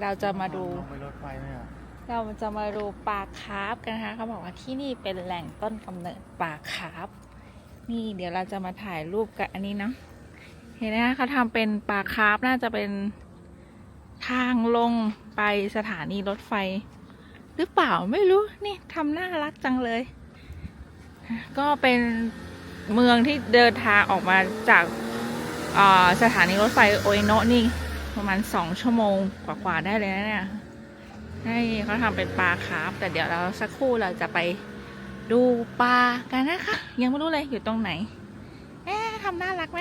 เราจะมาดู ลงไปรถไฟไหมอะเราจะมาดูปลาคาร์ฟกันนะคะเขาบอกว่าที่นี่เป็นแหล่งต้นกำเนิดปลาคาร์ฟนี่เดี๋ยวเราจะมาถ่ายรูปกับอันนี้เนาะเห็นไหมคะเขาทำเป็นปลาคาร์ฟน่าจะเป็นทางลงไปสถานีรถไฟ หรือเปล่าไม่รู้นี่ทำน่ารักจังเลย ก็เป็นเมืองที่เดินทางออกมาจากอ่าสถานีรถไฟโอเอโนะนี่ ประมาณสองชั่วโมงกว่าๆได้เลยนะเนี่ยให้เขาทำเป็นปลาคาร์ฟแต่เดี๋ยวเราสักครู่เราจะไปดูปลากันนะคะ ยังไม่รู้เลยอยู่ตรงไหนเอ๊ะทำน่ารักไหม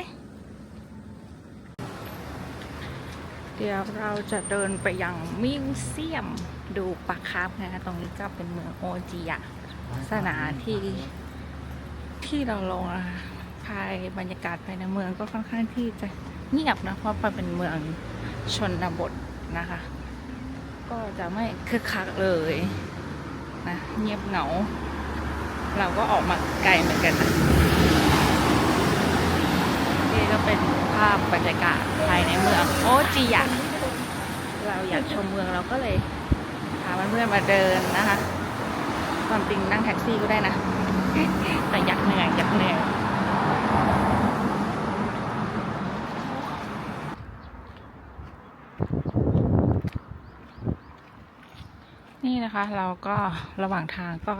เดี๋ยวเราจะเดินไปยังมิวเซียมดูปลาคาร์ฟนะคะตรงนี้ก็เป็นเมืองโอจิยะสถานที่ที่เราลงอะภายบรรยากาศภายในเมืองก็ค่อนข้างที่จะ เงียบนะ เพราะเป็นเมืองชนบทนะคะ ก็จะไม่คึกคักเลยนะเงียบเหงา เราก็ออกมาไกลเหมือนกันนะนี่ก็เป็นภาพบรรยากาศภายในเมืองโอจิยะเราอยากชมเมืองเราก็เลยพาเพื่อนๆมาเดินนะคะ ความจริงนั่งแท็กซี่ก็ได้นะ แต่อยากเหนื่อยอยากเหนื่อย นะคะ เราก็ระหว่างทางก็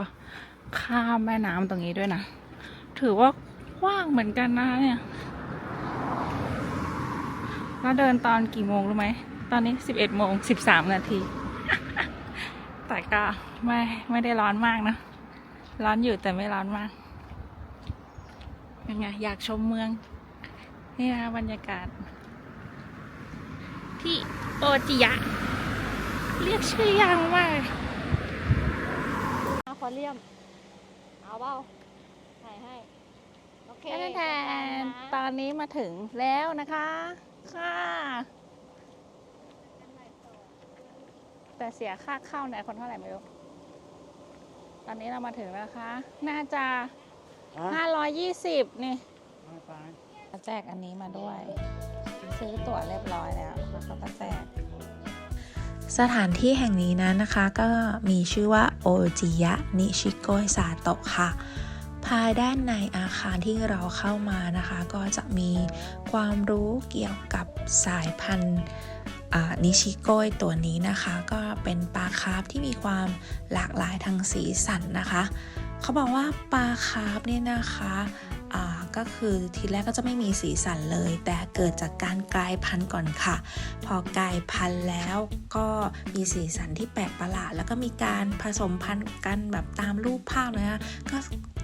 ข้ามแม่น้ำตรงนี้ด้วยนะ ถือว่ากว้างเหมือนกันนะเนี่ยแล้วเดินตอนกี่โมงรู้ไหม ตอนนี้สิบเอ็ดโมงสิบสามนาที แต่ก็ไม่ไม่ได้ร้อนมากนะ ร้อนอยู่แต่ไม่ร้อนมาก ยังไงอยากชมเมือง นี่นะบรรยากาศ ที่โอจิยะ เรียกชื่อยากมาก ควาเรียม เอาเปล่าถ่ายให้ โอเคแทนแทนตตอนนี้มาถึงแล้วนะคะ ค่ะ แต่เสียค่าเข้าเนี่ยคนเท่าไหร่ไม่รู้ ตอนนี้เรามาถึงแล้วนะคะ น่าจะ520นี่ไม่ไปแจกอันนี้มาด้วย ซื้อตั๋วเรียบร้อยแล้วแล้วเขาก็แจก สถานที่แห่งนี้นั้นนะคะก็มีชื่อว่าโอจิยะนิชิโกยซาโตะค่ะ ภายด้านในอาคารที่เราเข้ามานะคะ ก็จะมีความรู้เกี่ยวกับสายพันธุ์นิชิโกยตัวนี้นะคะ ก็เป็นปลาคาร์ฟที่มีความหลากหลายทางสีสันนะคะ เขาบอกว่าปลาคาร์ฟเนี่ยนะคะ ก็คือทีแรกก็จะไม่มีสีสันเลย แต่เกิดจากการกลายพันธุ์ก่อนค่ะ พอกลายพันธุ์แล้วก็มีสีสันที่แปลกประหลาด แล้วก็มีการผสมพันธุ์กันแบบตามรูปภาพนะคะก็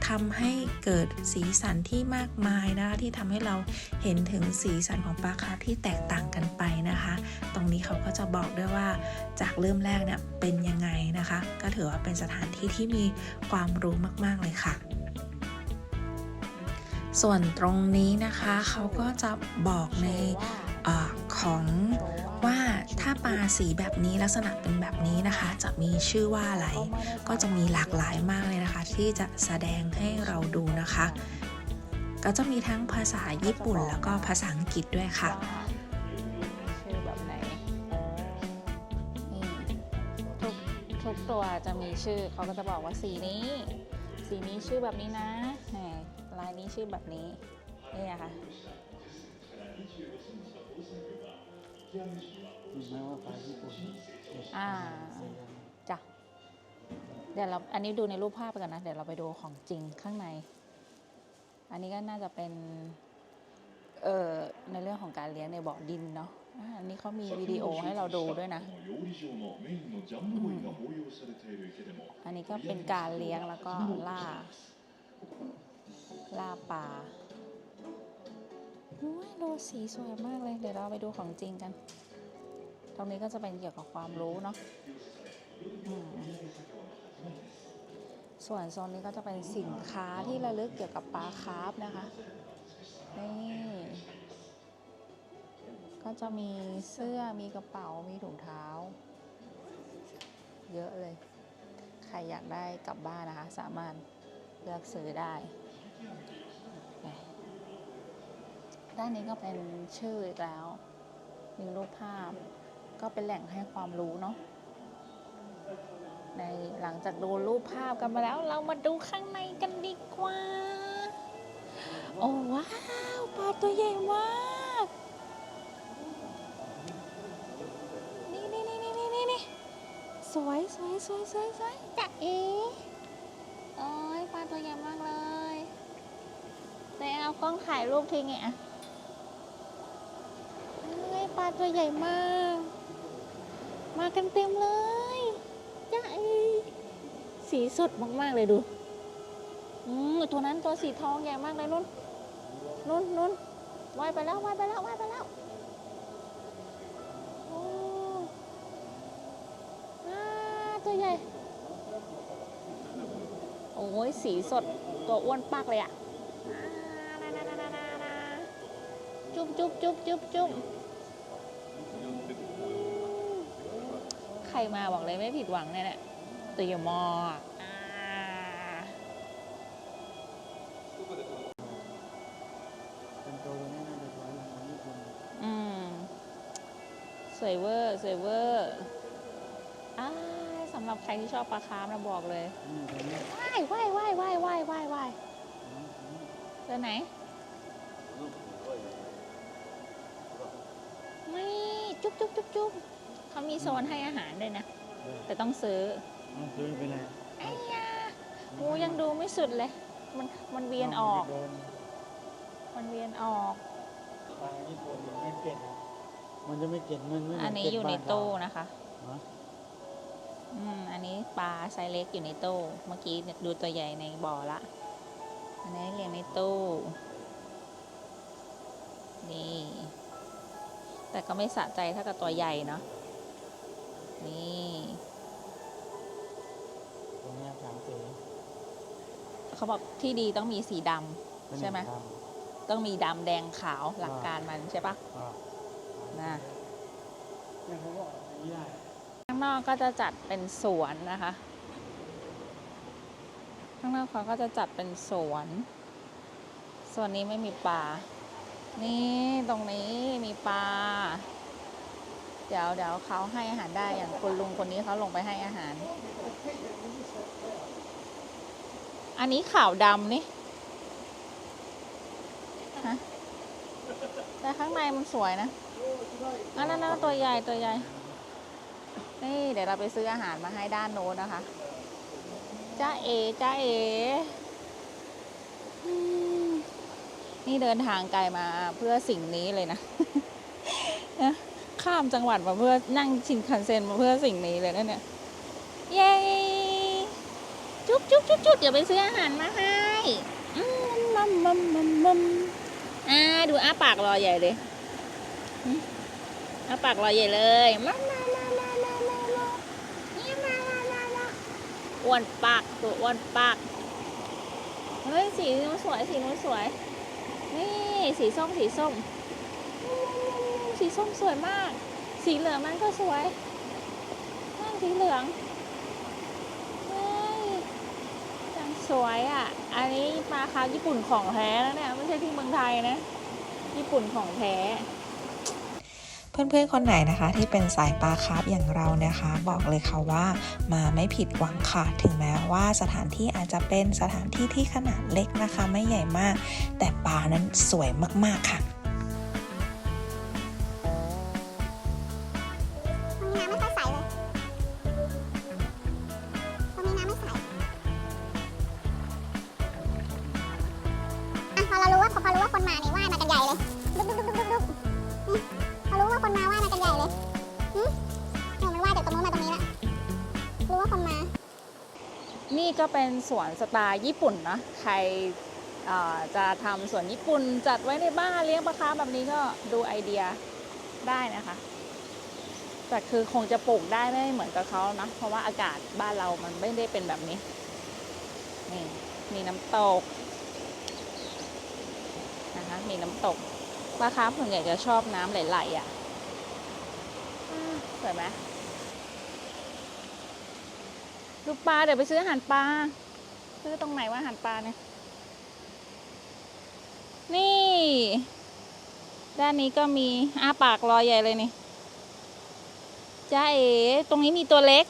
ทำให้เกิดสีสันที่มากมายนะคะที่ทำให้เราเห็นถึงสีสันของปลาคาร์ที่แตกต่างกันไปนะคะ ตรงนี้เขาก็จะบอกด้วยว่าจากเริ่มแรกเนี่ยเป็นยังไงนะคะ ก็ถือว่าเป็นสถานที่ที่มีความรู้มาก ๆ เลยค่ะ ส่วนตรงนี้นะคะเขาก็จะบอกในอของว่าถ้าปลาสีแบบนี้ลักษณะเป็นแบบนี้นะคะ จะมีชื่อว่าอะไร ก็จะมีหลากหลายมากเลยนะคะ ที่จะแสดงให้เราดูนะคะ ก็จะมีทั้งภาษาญี่ปุ่นแล้วก็ภาษาอังกฤษด้วยค่ะทุกตัวจะมีชื่อเขาก็จะบอกว่าสีนี้ สีนี้ชื่อแบบนี้นะ ลายนี้ชื่อแบบนี้นี่ค่ะอ่าจ้ะเดี๋ยวเราอันนี้ดูในรูปภาพไปก่อนนะ เดี๋ยวเราไปดูของจริงข้างใน อันนี้ก็น่าจะเป็น เอ่อในเรื่องของการเลี้ยงในบ่อดินเนาะอันนี้เขามีวิดีโอให้เราดูด้วยนะ อันนี้ก็เป็นการเลี้ยงแล้วก็ล่า ล่าปลาโอ้ยดูสีสวยมากเลย เดี๋ยวเราไปดูของจริงกัน ตรงนี้ก็จะเป็นเกี่ยวกับความรู้เนาะส่วนโซนนี้ก็จะเป็นสินค้าที่ระลึกเกี่ยวกับปลาคาร์ฟนะคะนี่ก็จะมีเสื้อมีกระเป๋ามีถุงเท้า เยอะเลย ใครอยากได้กลับบ้านนะคะ สามารถเลือกซื้อได้ ด้านนี้ก็เป็นชื่ออีกแล้วมีรูปภาพ ก็เป็นแหล่งให้ความรู้เนาะในหลังจากดูรูปภาพกันมาแล้ว เรามาดูข้างในกันดีกว่า โอ้ว้าวปลาตัวใหญ่มากนี่นี่นี่นี่นี่นี่สวยสวยสวยสวยสวยจะเอ๋โอ้ยปลาตัวใหญ่มากเลย แต่เอากล้องถ่ายรูปทิ้งไงอะเอ้ปลาตัวใหญ่มาก มากันเต็มเลยจ้าเอ๋สีสดมากๆเลยดู อืมตัวนั้นตัวสีทองใหญ่มากเลยนุ่นนุ่นนุ่นว่ายไปแล้วว่ายไปแล้วว่ายไปแล้วโอ้อาตัวใหญ่ โอ้ยสีสดตัวอ้วนปากเลยอะ จุ๊บจุ๊บจุ๊บจุ๊บจุ๊บใครมาบอกเลยไม่ผิดหวังแน่ๆตัวใหญ่มากอ่าเป็นตัวนี้น่าจะสวยของญี่ปุ่นอืมสวยเวอร์สวยเวอร์อ้ายสำหรับใครที่ชอบปลาคาร์ฟนะบอกเลยนี่ตัวนี้ว่ายว่ายว่ายว่ายว่ายว่ายว่ายเจอไหน ไม่จุ๊บจุ๊บจุ๊บจุ๊บเขามีโซนให้อาหารด้วยนะ แต่ต้องซื้อเอาซื้อไปเลยไอ้ยางูยังดูไม่สุดเลย มันมันเวียนออกโดนมันเวียนออกปลาญี่ปุ่นไม่เก็ดอะมันจะไม่เก็ดมันไม่เหมือันนี้เก็ดอยู่ในบ้าเราตู้นะคะฮะอืมอันนี้ปลาไซส์เล็กอยู่ในตู้ เมื่อกี้ดูตัวใหญ่ในบ่อละ อันนี้เลี้ยงในตู้ นี่ แต่ก็ไม่สะใจเท่ากับตัวใหญ่เนาะนี่ตรงเนี้ยสามสีเขาบอกที่ดีต้องมีสีดเป็นใช่ไหมดำต้องมีดำแดงขาวหลักการมันใช่ปะำอ่านะเนี่ยเขาบอกอย่างนี้ได้ข้างนอกก็จะจัดเป็นสวนนะคะ ข้างนอกเขาก็จะจัดเป็นสวน ส่วนนี้ไม่มีปลา นี่ตรงนี้มีปลา เดี๋ยวเดี๋ยวเขาให้อาหารได้อย่างคุณลุงคนนี้เขาลงไปให้อาหาร อันนี้ขาวดำนี่ฮะแต่ข้างในมันสวยนะอันนั้นนะตัวใหญ่ตัวใหญ่ นี่เดี๋ยวเราไปซื้ออาหารมาให้ด้านโน้นนะคะจ้าเอจ้าเอ นี่เดินทางไกลมาเพื่อสิ่งนี้เลยนะ ข้ามจังหวัดมาเพื่อนั่งชินคันเซ็นมาเพื่อสิ่งนี้เลยนะเนี่ย เย้ จุ๊บจุ๊บจุ๊บจุ๊บเดี๋ยวไปซื้ออาหารมาให้มมัมมัมมัมมัมอ่าดูอ้าปากรอใหญ่เลยอ้าปากรอใหญ่เลยมามามามามามามานี่มามามามาอ้วนปากตัวอ้วนปากเฮ้ยสีนู้นสวยสีนู้นสวย นี่สีส้มสีส้ม สีส้มสวยมาก สีเหลืองมันก็สวยนั่นสีเหลืองนี่ยจังสวยอะ อันนี้ปลาคาญี่ปุ่นของแท้แล้วเนี่ย ไม่ใช่ที่เมืองไทยนะ ญี่ปุ่นของแท้ เพื่อนๆ คนไหนนะคะ ที่เป็นสายปลาคาร์ฟอย่างเรานะคะ บอกเลยค่ะว่ามาไม่ผิดหวังค่ะ ถึงแม้ว่าสถานที่อาจจะเป็นสถานที่ที่ขนาดเล็กนะคะ ไม่ใหญ่มาก แต่ปลานั้นสวยมากๆค่ะ สวนสไตล์ญี่ปุ่นนะใครจะทำสวนญี่ปุ่นจัดไว้ในบ้านเลี้ยงปลาคาร์ฟแบบนี้ก็ดูไอเดียได้นะคะ แต่คือคงจะปลูกได้ไม่เหมือนกับเขานะ เพราะว่าอากาศบ้านเรามันไม่ได้เป็นแบบนี้ นี่มีน้ำตกนะคะมีน้ำตกปลาคาร์ฟส่วนใหญ่จะชอบน้ำไหลๆอะอ่าสวยไหมดูปลาเดี๋ยวไปซื้ออาหารปลา ซื้อตรงไหนว่าอาหารปลาเนี่ย นี่ ด้านนี้ก็มีอ้าปากรอใหญ่เลยนี่จ้าเอ๋ตรงนี้มีตัวเล็ก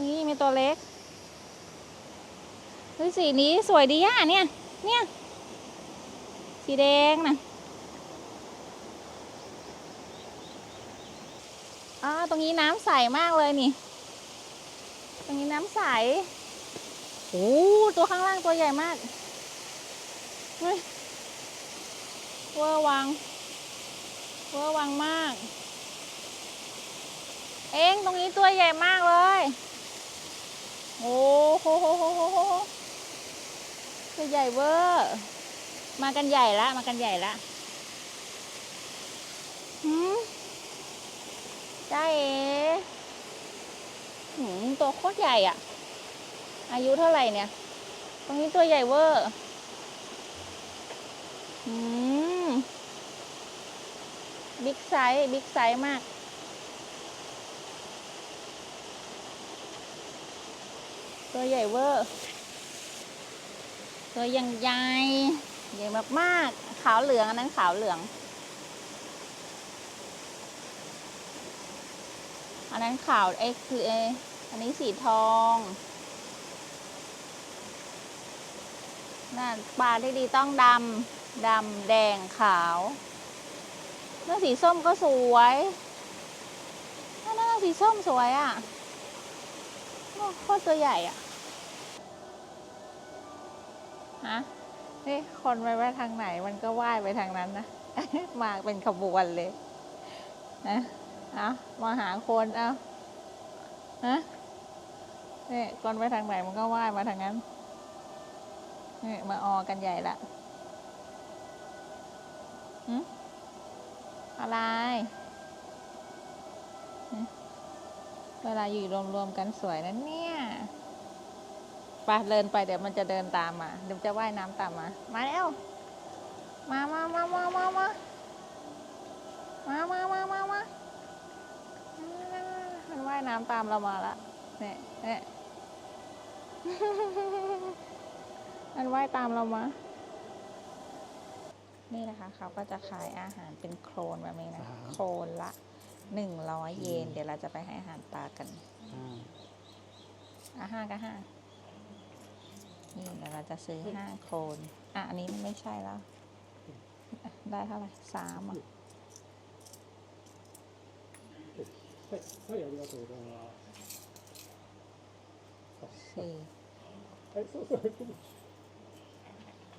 นี่มีตัวเล็กเฮ้ยสีนี้สวยดีอะเนี่ย เนี่ย สีแดงนะอ่าตรงนี้น้ำใสมากเลยนี่ ตรงนี้น้ำใส โอ้ตัวข้างล่างตัวใหญ่มากเฮ้ยเวอร์วัง เวอร์วังมาก เองตรงนี้ตัวใหญ่มากเลย โอ้โหโหโหโหโหตัวใหญ่เวอร์ มากันใหญ่ละ มากันใหญ่ละหืมจ้าเอ๋หืมตัวโคตรใหญ่อะ อายุเท่าไหร่เนี่ย ตรงนี้ตัวใหญ่เวอร์อืมบิ๊กไซส์บิ๊กไซส์มาก ตัวใหญ่เวอร์ ตัวยังใหญ่ใหญ่มากๆ ขาวเหลืองอันนั้นขาวเหลือง อันนั้นขาวเอ็กคือเออันนี้สีทอง นั่นปลาที่ดีต้องดำ ดำแดงขาวเนื้อสีส้มก็สวยนั่นน่ะสีส้มสวยอะโคตรตัวใหญ่อะฮะนี่คนไปไว้ทางไหนมันก็ว่ายไปทางนั้นนะ มาเป็นขบวนเลยนะเอามาหาคนเอาฮะนี่คนไปทางไหนมันก็ว่ายมาทางนั้น นี่มาออกันใหญ่ละหึอะไร เวลาอยู่รวมๆกันสวยนะเนี่ยไปเดินไปเดี๋ยวมันจะเดินตามมา เดี๋ยวจะว่ายน้ำตามมา มาแล้ว มามามามามามามามามามามามันว่ายน้ำตามเรามาละเนี่ยเนี่ย มันว่ายตามเรามา นี่นะคะ เขาก็จะขายอาหารเป็นโครนแบบนี้นะ โครนละหนึ่งร้อยเยน เดี๋ยวเราจะไปให้อาหารปลากันอะห้าก็ห้านี่เดี๋ยวเราจะซื้อห้าโครนอะอันนี้ไม่ใช่แล้ว ได้เท่าไหร่สามอะสี่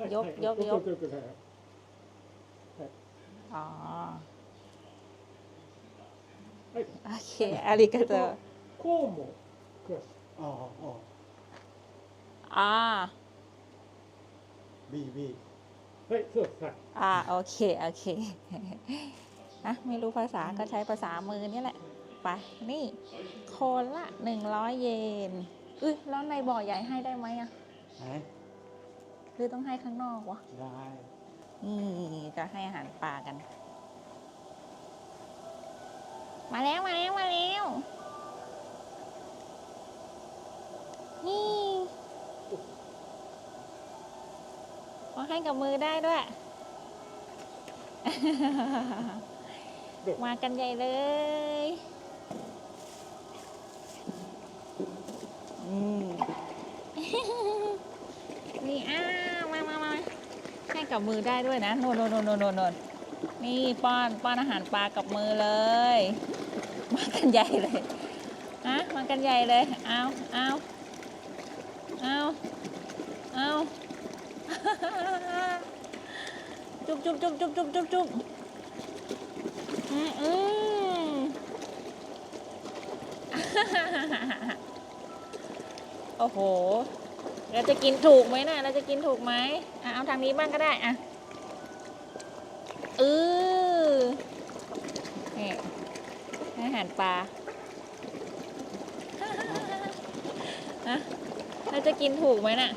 はい、そうそう。はいよはいよよよくよくはいはい อ๋อ はい。 โอเค อาริกาโต コーンもください。ああ、ああ。 อ่า B B。はい、そうです。はい。 อ่า โอเค โอเค อะไม่รู้ภาษาก็ใช้ภาษามือนี่แหละ ไป นี่ โคนละหนึ่งร้อยเยนอุ้ยแล้วในบ่อใหญ่ให้ได้ไหมอะ はい。หรือต้องให้ข้างนอกวะได้นี่จะให้อาหารปลากัน มาแล้วมาแล้วมาแล้วนี่เขาให้กับมือได้ด้วย มากันใหญ่เลยอืมนี่อ้าวมามามาให้ กับมือได้ด้วยนะโนนโนนโนนโน่นโน่นนี่ป้อนป้อนอาหารปลากับมือเลย มากันใหญ่เลยฮะมากันใหญ่เลยเอาเอาเอาเอาจุบจุบจุบจุบจุบจุบจุบอืมอืมโอ้โห เราจะกินถูกไหมนะเราจะกินถูกไหมอะเอาทางนี้บ้างก็ได้อะเออนี่ให้อาหารปลาฮะเราจะกินถูกไหมน่ะ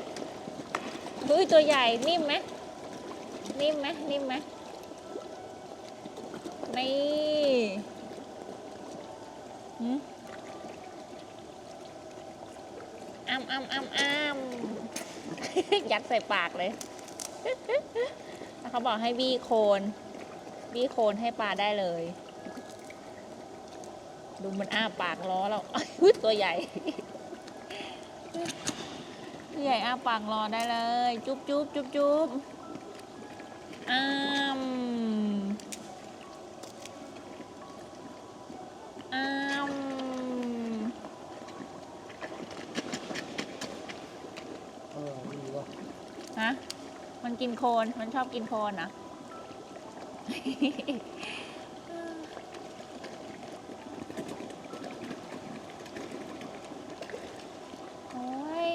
เฮ้ยตัวใหญ่นิ่มไหมนิ่มไหมนิ่มไหมนี่หืม ออ้ำอ้ำอ้ำอ้ำยัดใส่ปากเลย แล้วเขาบอกให้บี้โคน บี้โคนให้ปลาได้เลย ดูมันอ้าปากล้อแล้วตัวใหญ่ตัวใหญ่อ้าปากรอได้เลย จุ๊บจุ๊บจุ๊บจุ๊บอ้ามอ้าม เออดีว่ะ ฮะ มัน กินโคน มันชอบกินโคนนะโอ้ย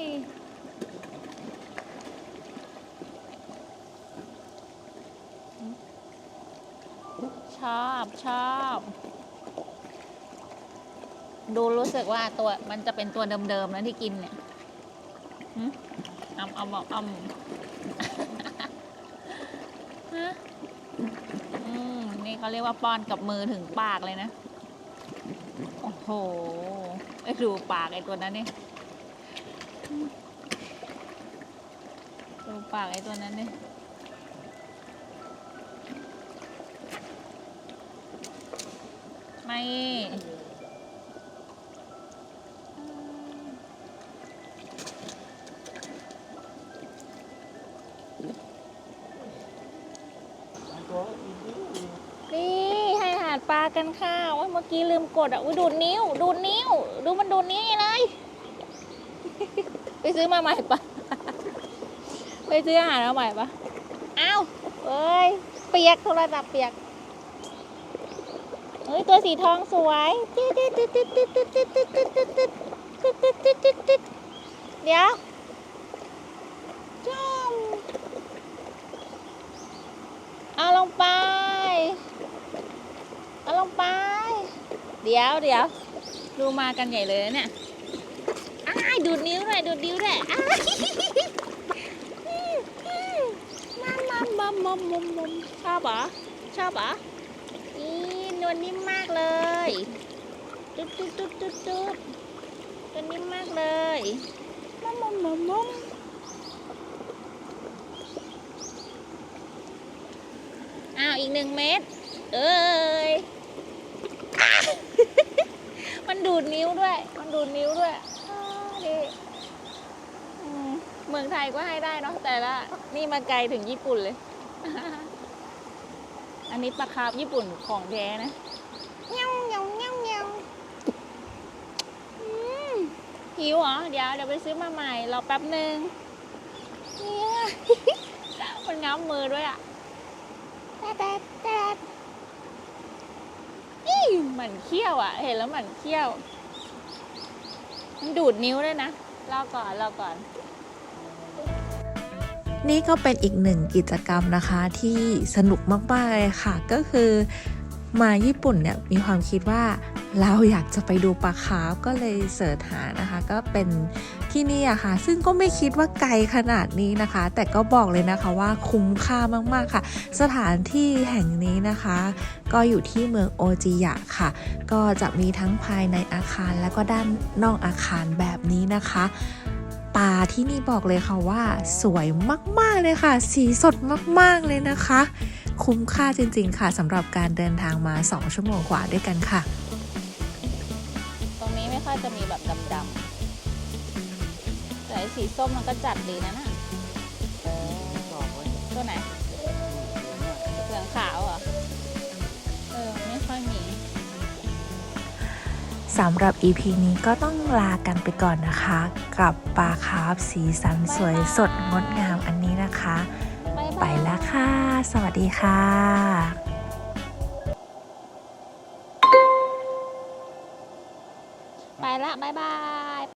ชอบชอบ ดูรู้สึกว่าตัวมันจะเป็นตัวเดิมๆนะที่กินเนี่ยอาเอาบอกเอ ฮะอืมนี่เขาเรียกว่าป้อนกับมือถึงปากเลยนะ โอ้โหไอ้ดูปากไอ้ตัวนั้นนี่ดูปากไอ้ตัวนั้นนี่ไม่ กันค่ะว่าเมื่อกี้ลืมกดอะอุ้ยดูดนิ้ว ดูดนิ้ว ดูมันดูดนิ้วเลย ไปซื้อมาใหม่ปะไปซื้ออาหารมาใหม่ปะอ้าวเอ้ย เปียกโทรศัพท์เปียกเฮ้ยตัวสีทองสวยติ๊ดติ๊ด เดี๋ยวเดี๋ยวดูมากันใหญ่เลยนะเนี่ยอ้ายดูดนิ้วหน่อยดูดนิ้วด้วยอ้ายมามามามามามาชอบเหรอชอบเหรอนี่นวลนิ่มมากเลยจุ๊บจุ๊บจุ๊บจุ๊บจุ๊บตัวนิ่มมากเลยมามามามาอ้าวอีกหนึ่งเม็ดเอ้ย มันดูดนิ้วด้วย มันดูดนิ้วด้วยอ้าวดีอืมเมืองไทยก็ให้ได้เนาะแต่ละ นี่มาไกลถึงญี่ปุ่นเลย อันนี้ปลาคาร์ฟญี่ปุ่นของแท้นะเงี้ยวเงี้ยวเงี้ยวเงี้ยวอืมหิวเหรอ เดี๋ยวเดี๋ยวไปซื้อมาใหม่รอแป๊บหนึ่งเนี่ยมันง้ำมือด้วยอะแต๊ดแต๊ดแต๊ ดอี้หมือนเขี้ยวอะ เห็นแล้วเหมือนเขี้ยว มันดูดนิ้วด้วยนะรอก่อนรอก่อน นี่ก็เป็นอีกหนึ่งกิจกรรมนะคะที่สนุกมาก ๆ เลยค่ะ ก็คือ มาญี่ปุ่นเนี่ยมีความคิดว่าเราอยากจะไปดูปลาคาร์ฟก็เลยเสิร์ชหานะคะ ก็เป็นที่นี่อะค่ะ ซึ่งก็ไม่คิดว่าไกลขนาดนี้นะคะ แต่ก็บอกเลยนะคะว่าคุ้มค่ามากๆค่ะ สถานที่แห่งนี้นะคะ ก็อยู่ที่เมืองโอจิยะค่ะ ก็จะมีทั้งภายในอาคารและก็ด้านนอกอาคารแบบนี้นะคะป่าที่นี่บอกเลยค่ะว่าสวยมากๆเลยค่ะ สีสดมากๆเลยนะคะ คุ้มค่าจริง ๆ ค่ะสำหรับการเดินทางมา 2 ชั่วโมงกว่าด้วยกันค่ะ ตรงนี้ไม่ค่อยจะมีแบบดำๆแต่ไอ้สีส้มมันก็จัดดีนะน่ะสอบไว้ตัวไหนเหลืองขาวเหรอเออไม่ค่อยมีสำหรับ EP นี้ก็ต้องลากันไปก่อนนะคะ กับปลาคาร์ฟสีสันสวยสดงดงามอันนี้นะคะ ค่ะ สวัสดีค่ะ